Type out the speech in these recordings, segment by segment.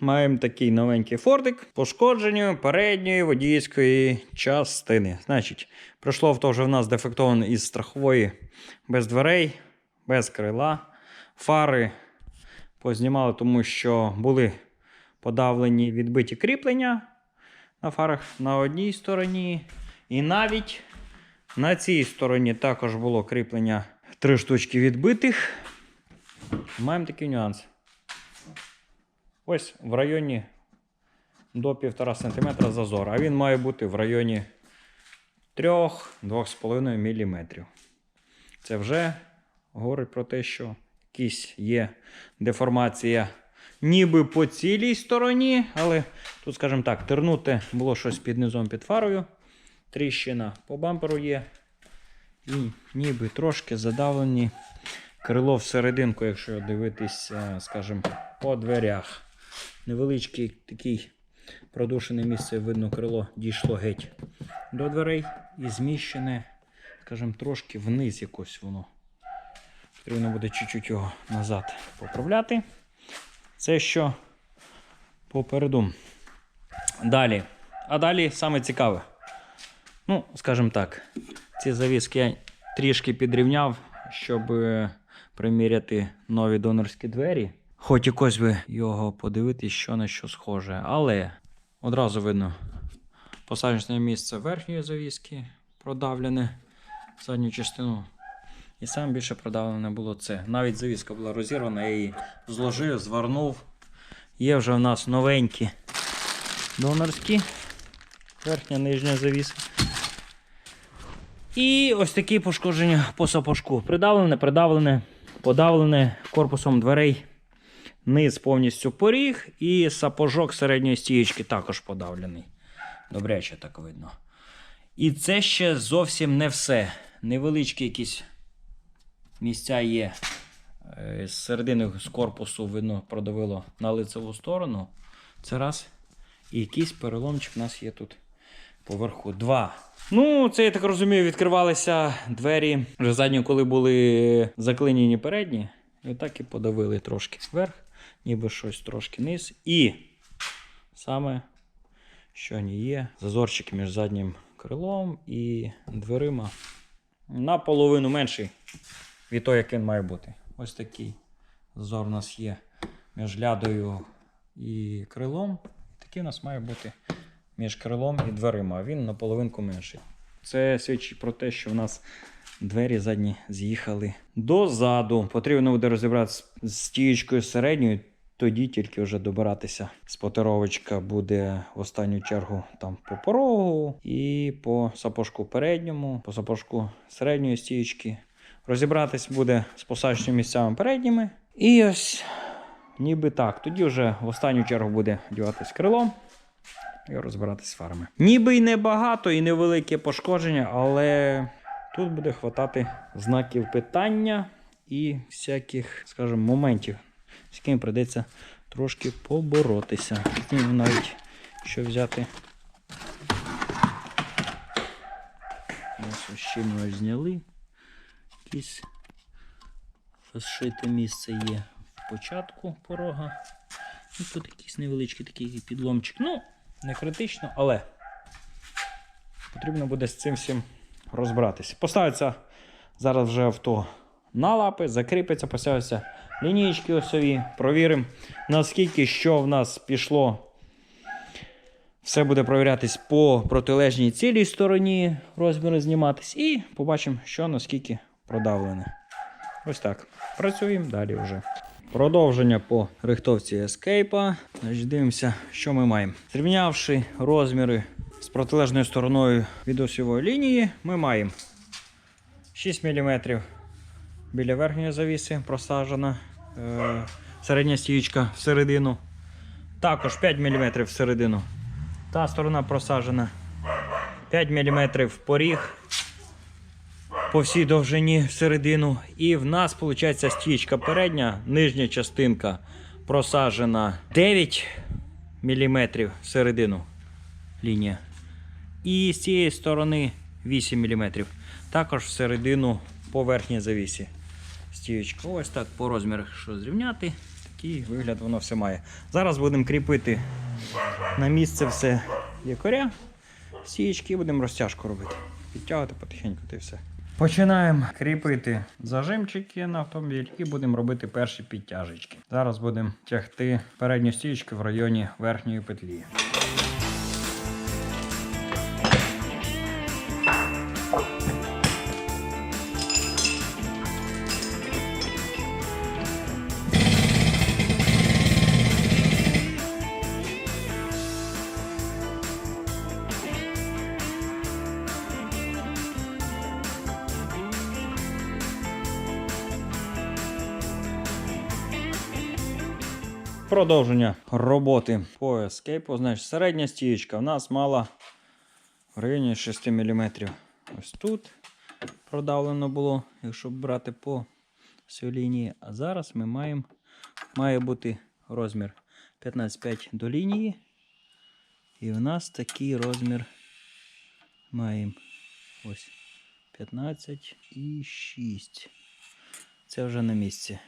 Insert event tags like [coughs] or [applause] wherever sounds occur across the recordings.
Маємо такий новенький фордик пошкодження передньої водійської частини. Значить, пройшло авто вже в нас дефектоване із страхової без дверей, без крила. Фари познімали, тому що були подавлені відбиті кріплення на фарах на одній стороні. І навіть на цій стороні також було кріплення три штучки відбитих. Маємо такий нюанс. Ось в районі до 1,5 см зазор, а він має бути в районі 3-2,5 мм. Це вже говорить про те, що якісь є деформація ніби по цілій стороні, але тут, скажімо так, тернути було щось під низом під фарою. Тріщина по бамперу є. І ніби трошки задавлені крило всерединку, якщо дивитись, скажімо, по дверях. Невеличкий такий продушене місце, видно, крило дійшло геть до дверей і зміщене, скажімо, трошки вниз якось воно. Потрібно буде чуть-чуть його назад поправляти. Це що попереду. Далі. А далі саме цікаве. Ну, скажімо так, ці завіски я трішки підрівняв, щоб е, приміряти нові донорські двері. Хоч якось би його подивитись, що на що схоже. Але одразу видно посадочне місце верхньої завіски продавлене задню частину. І саме більше продавлене було це. Навіть завіска була розірвана, я її зложив, звернув. Є вже в нас новенькі донорські. Верхня нижня завіска. І ось такі пошкодження по сапожку. Придавлене, придавлене, подавлене корпусом дверей. Низ повністю поріг, і сапожок середньої стієчки також подавлений. Добряче так видно. І це ще зовсім не все. Невеличкі якісь місця є. Е, З середини з корпусу видно продавило на лицеву сторону. Це раз. І якийсь переломчик у нас є тут поверху. Два. Ну, це я так розумію, відкривалися двері вже задні, коли були заклинені передні. І так і подавили трошки вверх, ніби щось трошки низ. І саме, що не є, зазорчик між заднім крилом і дверима наполовину менший від того, як він має бути. Ось такий зазор у нас є між лядою і крилом. Такий у нас має бути між крилом і дверима, а він наполовинку менший. Це свідчить про те, що в нас двері задні з'їхали дозаду. Потрібно буде розібратися з стієчкою середньою, тоді тільки вже добиратися. Спотировочка буде в останню чергу там по порогу і по сапожку передньому, по сапожку середньої стієчки. Розібратись буде з посадочними місцями передніми. І ось ніби так. Тоді вже в останню чергу буде діватись крилом і розбиратись з фарами. Ніби й небагато, і невелике пошкодження, але тут буде хватати знаків питання і всяких, скажімо, моментів, з якими прийдеться трошки поборотися. Зніму навіть що взяти. Ось ще ми зняли. Якесь зшите місце є в початку порога. І тут якийсь невеличкий такий підломчик. Ну, не критично, але потрібно буде з цим всім розбиратися. Поставиться зараз вже авто на лапи, закріпиться, поставиться лінійки осові. Провіримо, наскільки що в нас пішло. Все буде провірятись по протилежній цілій стороні, розміри зніматись, і побачимо, що наскільки продавлене. Ось так. Працюємо далі вже. Продовження по рихтовці ескейпа. Дивимося, що ми маємо. Зрівнявши розміри з протилежною стороною від осьової лінії, ми маємо 6 мм біля верхньої завіси просаджена е, середня стіючка всередину. Також 5 мм всередину. Та сторона просаджена 5 мм поріг по всій довжині всередину. І в нас виходить стічка передня, нижня частинка просаджена 9 мм всередину лінія. І з цієї сторони 8 мм. Також всередину по верхній завісі. Стіючка. Ось так по розмірах, що зрівняти. такий вигляд воно все має. Зараз будемо кріпити на місце все якоря, сієчки і будемо розтяжку робити. Підтягувати потихеньку й все. Починаємо кріпити зажимчики на автомобіль і будемо робити перші підтяжечки. Зараз будемо тягти передню стієчку в районі верхньої петлі. Продовження роботи по ескейпу. Значить, середня стієчка в нас мала в районі 6 мм. Ось тут продавлено було, якщо брати по всій лінії. А зараз ми маємо, має бути розмір 15,5 до лінії. І в нас такий розмір маємо ось 15 і 6. Це вже на місці.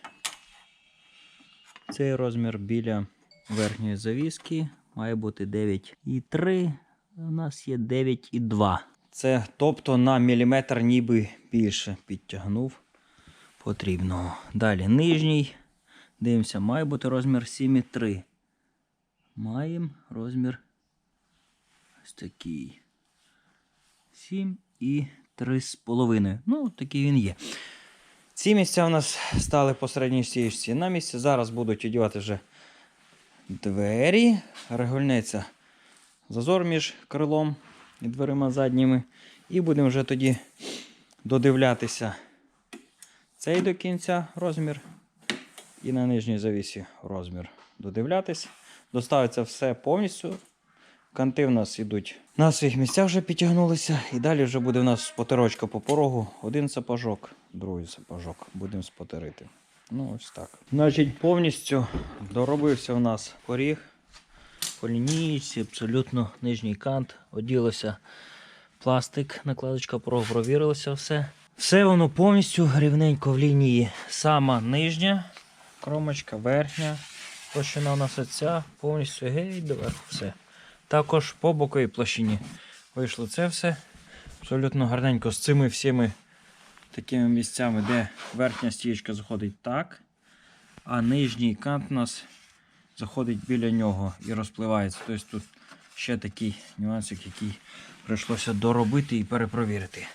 Цей розмір біля верхньої завіски має бути 9,3. У нас є 9,2. Це тобто на міліметр ніби більше підтягнув потрібного. Далі нижній. Дивимося, має бути розмір 7,3. Маємо розмір ось такий. 7 і 3,5. Ну, такий він є. Ці місця у нас стали по середній стіжці. На місці зараз будуть одягати вже двері, регульниця зазор між крилом і дверима задніми. І будемо вже тоді додивлятися цей до кінця розмір. І на нижній завісі розмір додивлятись. Доставиться все повністю. Канти в нас йдуть на своїх місцях вже підтягнулися. І далі вже буде у нас потирочка по порогу. Один сапожок, другий сапожок. Будемо спотерити. Ну, ось так. Значить, повністю доробився у нас поріг. По лінійці, абсолютно нижній кант. Оділося пластик, накладочка порог, провірилося все. Все воно повністю рівненько в лінії. Сама нижня кромочка, верхня. Площина у нас оця, повністю гей, доверху все. Також по боковій площині вийшло це все. Абсолютно гарненько з цими всіми такими місцями, де верхня стієчка заходить так, а нижній кант у нас заходить біля нього і розпливається. Тобто тут ще такий нюансик, який прийшлося доробити і перепровірити.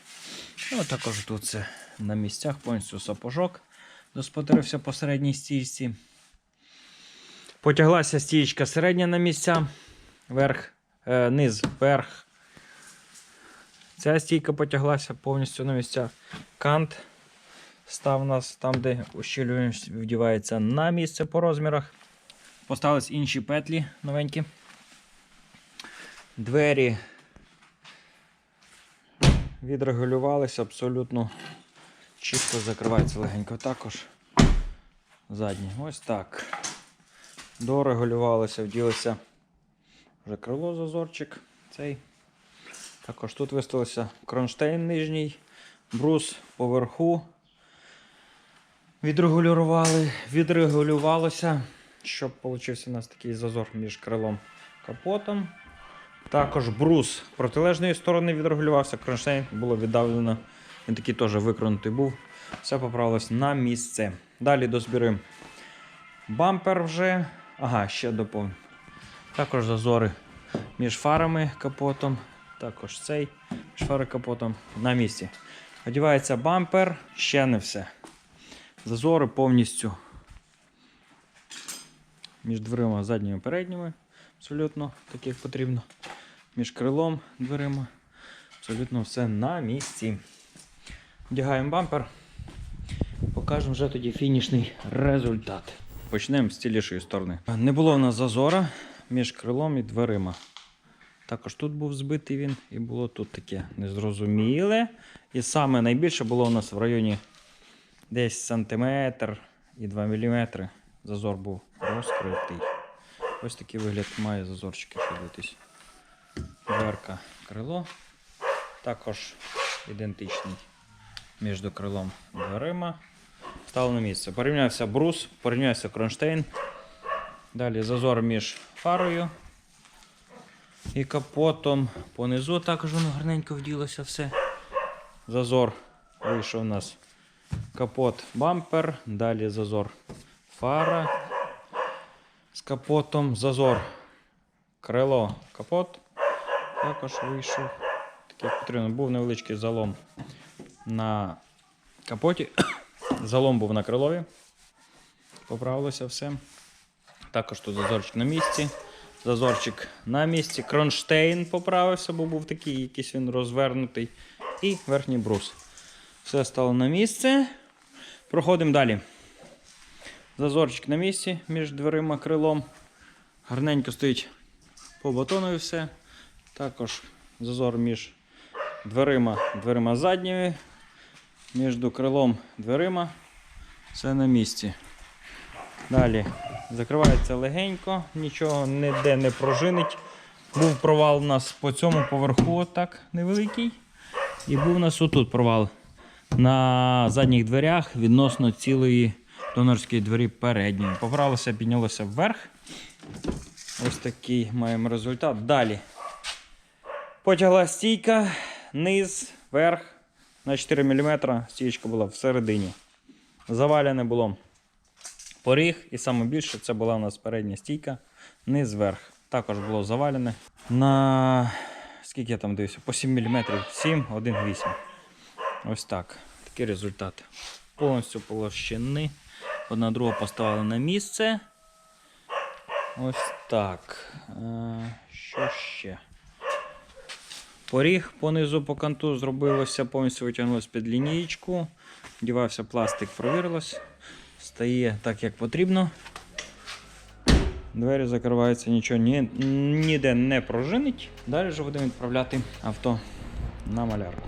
Ну, також тут це на місцях повністю сапожок доспотерився по середній стійці. Потяглася стієчка середня на місця верх, е, низ, верх. Ця стійка потяглася повністю на місця. Кант став у нас там, де ущільнювач вдівається на місце по розмірах. Поставились інші петлі новенькі. Двері відрегулювалися абсолютно чітко закриваються легенько також. Задні. Ось так. Дорегулювалося, вділося вже крило зазорчик цей. Також тут виставився кронштейн нижній, брус поверху. Відрегулювали, відрегулювалося, щоб получився у нас такий зазор між крилом капотом. Також брус протилежної сторони відрегулювався, кронштейн було віддавлено. Він такий теж викронутий був. Все поправилось на місце. Далі дозбіримо бампер вже. Ага, ще доповню. Також зазори між фарами капотом. Також цей між фари капотом на місці. Одівається бампер, ще не все. Зазори повністю між дверима задніми і передніми. Абсолютно так потрібно. Між крилом дверима. Абсолютно все на місці. Вдягаємо бампер. Покажемо вже тоді фінішний результат. Почнемо з цілішої сторони. Не було у нас зазора між крилом і дверима. Також тут був збитий він, і було тут таке незрозуміле. І саме найбільше було у нас в районі десь сантиметр і 2 мм. Зазор був розкритий. Ось такий вигляд має зазорчики дивитись. Дверка крило. Також ідентичний між крилом і дверима. Стало на місце. Порівнявся брус, порівнявся кронштейн. Далі зазор між фарою і капотом. Понизу також воно гарненько вділося все. Зазор вийшов у нас капот бампер, далі зазор фара з капотом, зазор крило капот. Також вийшов. Такий потрібно. Був невеличкий залом на капоті. [coughs] Залом був на крилові. Поправилося все. Також тут зазорчик на місці. Зазорчик на місці. Кронштейн поправився, бо був такий, якийсь він розвернутий. І верхній брус. Все стало на місце. Проходимо далі. Зазорчик на місці між дверима крилом. Гарненько стоїть по батону і все. Також зазор між дверима, дверима задніми, між крилом дверима. Все на місці. Далі закривається легенько, нічого ніде не прожинить. Був провал у нас по цьому поверху, отак невеликий. І був у нас отут провал на задніх дверях відносно цілої донорської двері передньої. Поправилося, піднялося вверх. Ось такий маємо результат. Далі. Потягла стійка, низ, верх на 4 мм. Стійка була всередині. Заваляне було поріг, і саме більше це була у нас передня стійка, низ верх. Також було завалене. На скільки я там дивився? По 7 мм, 7, 1, 8. Ось так. Такий результат. Повністю полощини. Одна друга поставили на місце. Ось так. Е, Що ще? Поріг понизу по канту зробилося, повністю витягнулося під лінієчку. Дівався пластик, провірилось. Стає так, як потрібно. Двері закриваються, нічого ні, ніде не пружинить. Далі вже будемо відправляти авто на малярку.